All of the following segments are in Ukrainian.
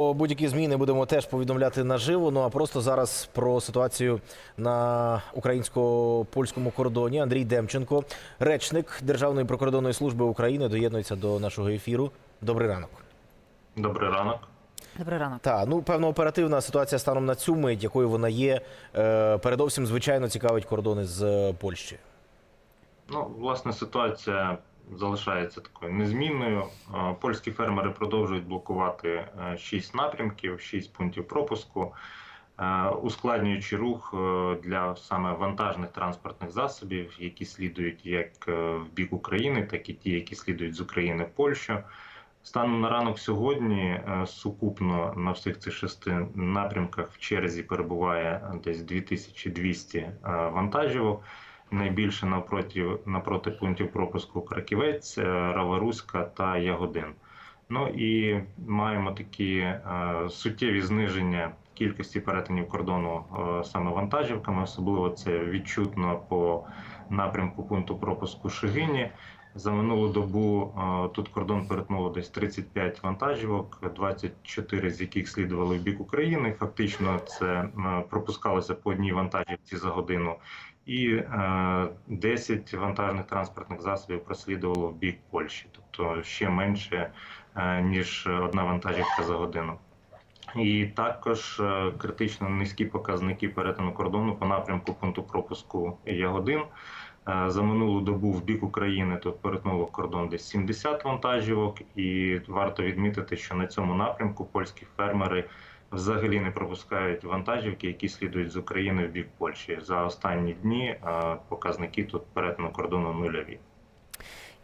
Про Будь-які зміни будемо теж повідомляти наживо. Ну а просто зараз про ситуацію на українсько-польському кордоні. Андрій Демченко, речник Державної прикордонної служби України, доєднується до нашого ефіру. Добрий ранок. Добрий ранок. Добрий ранок. Та ну певно оперативна ситуація станом на цю мить, якою вона є. Е, передовсім звичайно цікавить кордони з е, Польщі. Ну, власне, ситуація залишається такою незмінною. Е, Польські фермери продовжують блокувати е, шість напрямків, шість пунктів пропуску, е, ускладнюючи рух е, для саме вантажних транспортних засобів, які слідують як е, в бік України, так і ті, які слідують з України в Польщу. Станом на ранок сьогодні е, сукупно на всіх цих шести напрямках в черзі перебуває десь 2200 е, вантажівок. Найбільше напроти, напроти пунктів пропуску Краківець, е, Раваруська та Ягодин. Ну і маємо такі е, суттєві зниження кількості перетинів кордону е, саме вантажівками. Особливо це відчутно по напрямку пункту пропуску Шигині. За минулу добу е, тут кордон перетнуло десь 35 вантажівок, 24 з яких слідували в бік України. Фактично, це е, пропускалося по одній вантажівці за годину, і е, 10 вантажних транспортних засобів прослідувало в бік Польщі, тобто ще менше е, ніж одна вантажівка за годину. І також е, критично низькі показники перетину кордону по напрямку пункту пропуску Ягодин. Е, За минулу добу в бік України тут перетнуло кордон десь 70 вантажівок, і варто відмітити, що на цьому напрямку польські фермери взагалі не пропускають вантажівки, які слідують з України в бік Польщі. За останні дні е, показники тут перетину кордону нульові.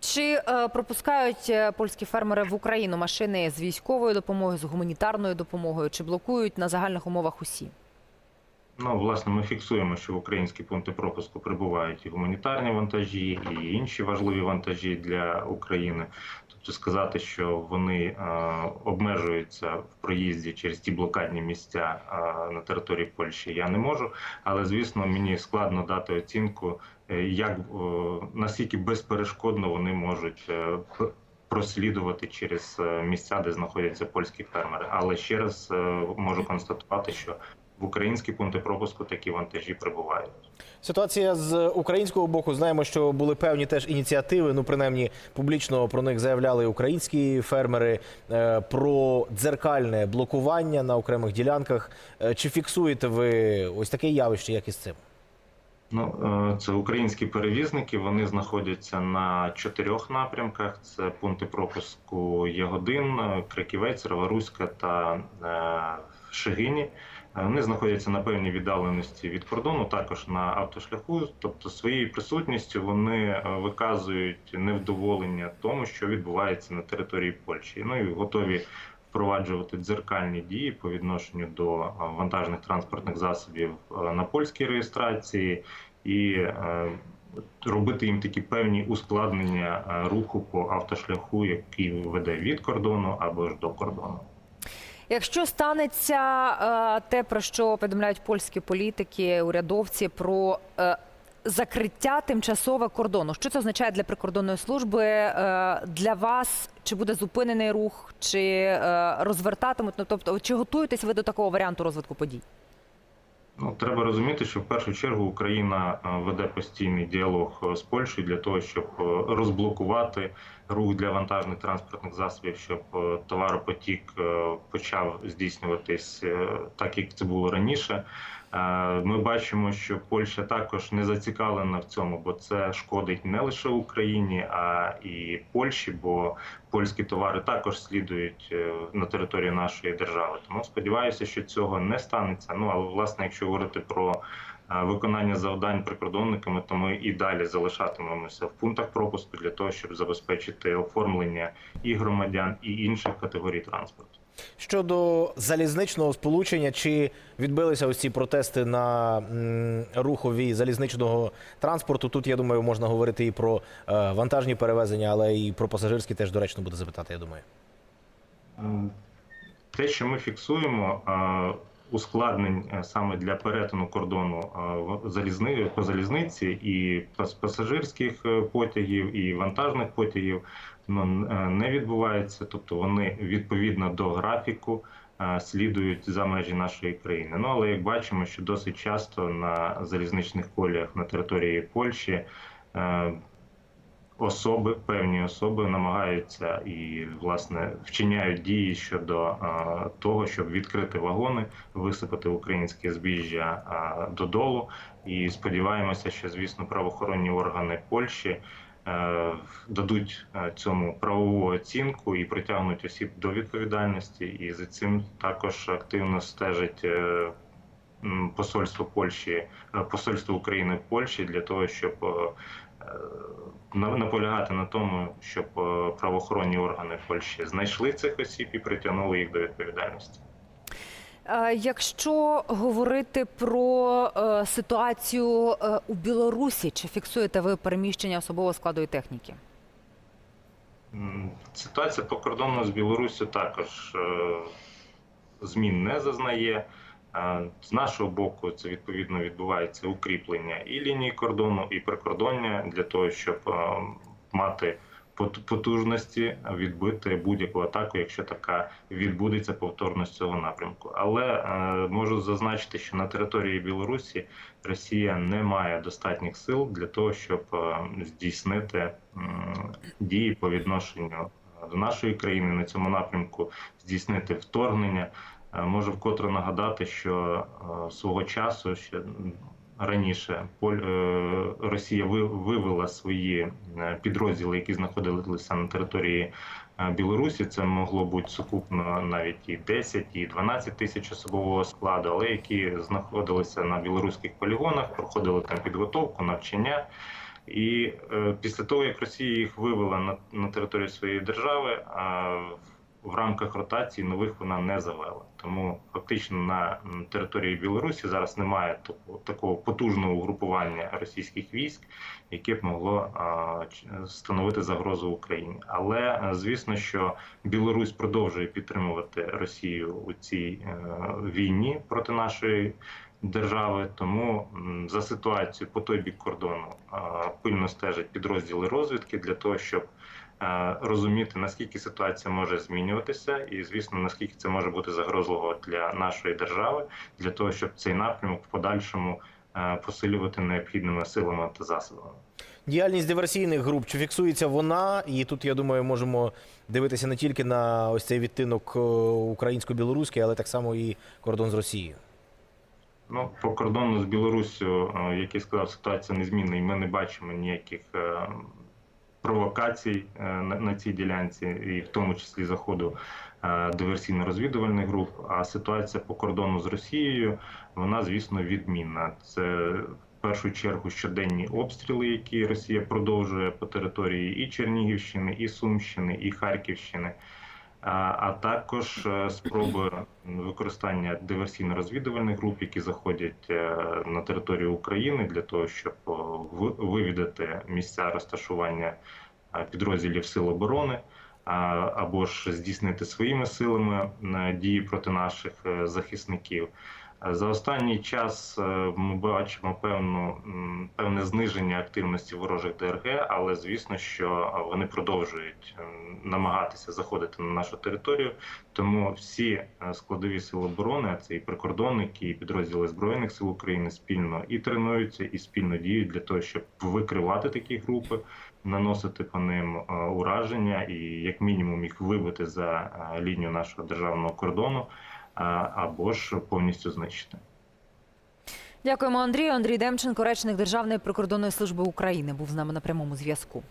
Чи е, пропускають е, польські фермери в Україну машини з військовою допомогою, з гуманітарною допомогою, чи блокують на загальних умовах усі? Ну, власне, ми фіксуємо, що в українські пункти пропуску прибувають і гуманітарні вантажі, і інші важливі вантажі для України. Тобто сказати, що вони е, обмежуються в проїзді через ті блокадні місця е, на території Польщі, я не можу. Але звісно, мені складно дати оцінку, е, як е, наскільки безперешкодно вони можуть. е, Прослідувати через е, місця, де знаходяться польські фермери, але ще раз е, можу констатувати, що в українські пункти пропуску такі вантажі прибувають. Ситуація з українського боку. Знаємо, що були певні теж ініціативи. Ну, принаймні, публічно про них заявляли українські фермери е, про дзеркальне блокування на окремих ділянках. Е, Чи фіксуєте ви ось таке явище, як із цим? Ну, е, це українські перевізники. Вони знаходяться на чотирьох напрямках: це пункти пропуску Ягодин, Краківець, Раваруська та Шигині. Е, Вони знаходяться на певній віддаленості від кордону, також на автошляху. Тобто, своєю присутністю вони е, виказують невдоволення тому, що відбувається на території Польщі. Ну і готові впроваджувати дзеркальні дії по відношенню до е, вантажних транспортних засобів на польській реєстрації і робити їм такі певні ускладнення руху по автошляху, який веде від кордону або ж до кордону. Якщо станеться е, те, про що повідомляють польські політики, урядовці, про е, закриття тимчасове кордону, що це означає для прикордонної служби? Е, для вас чи буде зупинений рух, чи розвертатимуть? Ну тобто, чи готуєтесь ви до такого варіанту розвитку подій? Ну, треба розуміти, що в першу чергу Україна веде постійний діалог з Польщею для того, щоб розблокувати рух для вантажних транспортних засобів, щоб е, товаропотік е, почав здійснюватись е, так, як це було раніше. Ми бачимо, що Польща також не зацікавлена в цьому, бо це шкодить не лише Україні, а і Польщі, бо польські товари також слідують на території нашої держави. Тому сподіваюся, що цього не станеться. Ну але власне, якщо говорити про виконання завдань прикордонниками, то ми і далі залишатимемося в пунктах пропуску для того, щоб забезпечити оформлення і громадян, і інших категорій транспорту. Щодо залізничного сполучення, чи відбилися ось ці протести на рухові залізничного транспорту? Тут я думаю, можна говорити і про е, вантажні перевезення, але і про пасажирські теж доречно буде запитати. Я думаю. Те, що ми фіксуємо, ускладнень е, саме для перетину кордону залізни по залізниці і пас- пасажирських е, потягів, і вантажних потягів ну, е, не відбувається. Тобто вони відповідно до графіку слідують за межі нашої країни. Ну але як бачимо, що досить часто на залізничних коліях на території Польщі особи, певні особи намагаються і власне вчиняють дії щодо того, щоб відкрити вагони, висипати українське збіжжя додолу. І сподіваємося, що звісно правоохоронні органи Польщі е, дадуть е, цьому правову оцінку і притягнуть осіб до відповідальності. І за цим також активно стежить. е, Посольство Польщі, посольство України в Польщі для того, щоб наполягати на тому, щоб е, правоохоронні органи Польщі знайшли цих осіб і притягнули їх до відповідальності. Е, Якщо говорити про е, ситуацію у Білорусі, чи фіксуєте ви переміщення особового складу і техніки? Ситуація по кордону з Білоруссю також змін не зазнає. Е, З нашого боку, це відповідно відбувається укріплення і лінії кордону, і прикордоння для того, щоб е, мати пот- потужності відбити будь-яку атаку, якщо така відбудеться повторно з цього напрямку. Але е, можу зазначити, що на території Білорусі Росія не має достатніх сил для того, щоб е, здійснити м, дії по відношенню е, до нашої країни на цьому напрямку, здійснити вторгнення. Е, Можу вкотре нагадати, що е, свого часу ще раніше е, Росія ви- вивела свої підрозділи, які знаходилися на території Білорусі. Це могло бути сукупно навіть і 10, і 12 тисяч особового складу, але які знаходилися на білоруських полігонах, проходили там підготовку, навчання. І після того, як Росія їх вивела на, на територію своєї держави, в рамках ротації нових вона не завела. Тому фактично на території Білорусі зараз немає такого, потужного угрупування російських військ, яке б могло становити загрозу Україні. Але е, звісно, що Білорусь продовжує підтримувати Росію у цій е, війні проти нашої держави. Тому за ситуацією по той бік кордону пильно стежать підрозділи розвідки для того, щоб розуміти наскільки ситуація може змінюватися, і звісно, наскільки це може бути загрозливо для нашої держави, для того, щоб цей напрямок в подальшому е, посилювати необхідними силами та засобами. Діяльність диверсійних груп, чи фіксується вона? І тут, я думаю, можемо дивитися не тільки на ось цей відтинок е, українсько-білоруський, але так само і кордон з Росією. Ну, по кордону з Білоруссю, е, як я сказав, ситуація незмінна, і ми не бачимо ніяких е, провокацій е, на, цій ділянці, і в тому числі заходу е, диверсійно-розвідувальних груп. А ситуація по кордону з Росією, вона, звісно, відмінна. Це в першу чергу щоденні обстріли, які Росія продовжує по території і Чернігівщини, і Сумщини, і Харківщини. А, також е, спроби використання диверсійно-розвідувальних груп, які заходять е, на територію України для того, щоб вивідати місця розташування е, підрозділів Сил оборони, або ж здійснити своїми силами е, дії проти наших е, захисників. За останній час е, ми бачимо певну певне зниження активності ворожих ДРГ, але звісно, що вони продовжують е, намагатися заходити на нашу територію. Тому всі е, складові сил оборони, це і прикордонники, і підрозділи збройних сил України спільно і тренуються, і спільно діють для того, щоб викривати такі групи, наносити по ним е, ураження і як мінімум їх вибити за лінію нашого державного кордону або ж повністю знищити. Дякуємо, Андрію. Андрій Демченко, речник Державної прикордонної служби України, був з нами на прямому зв'язку.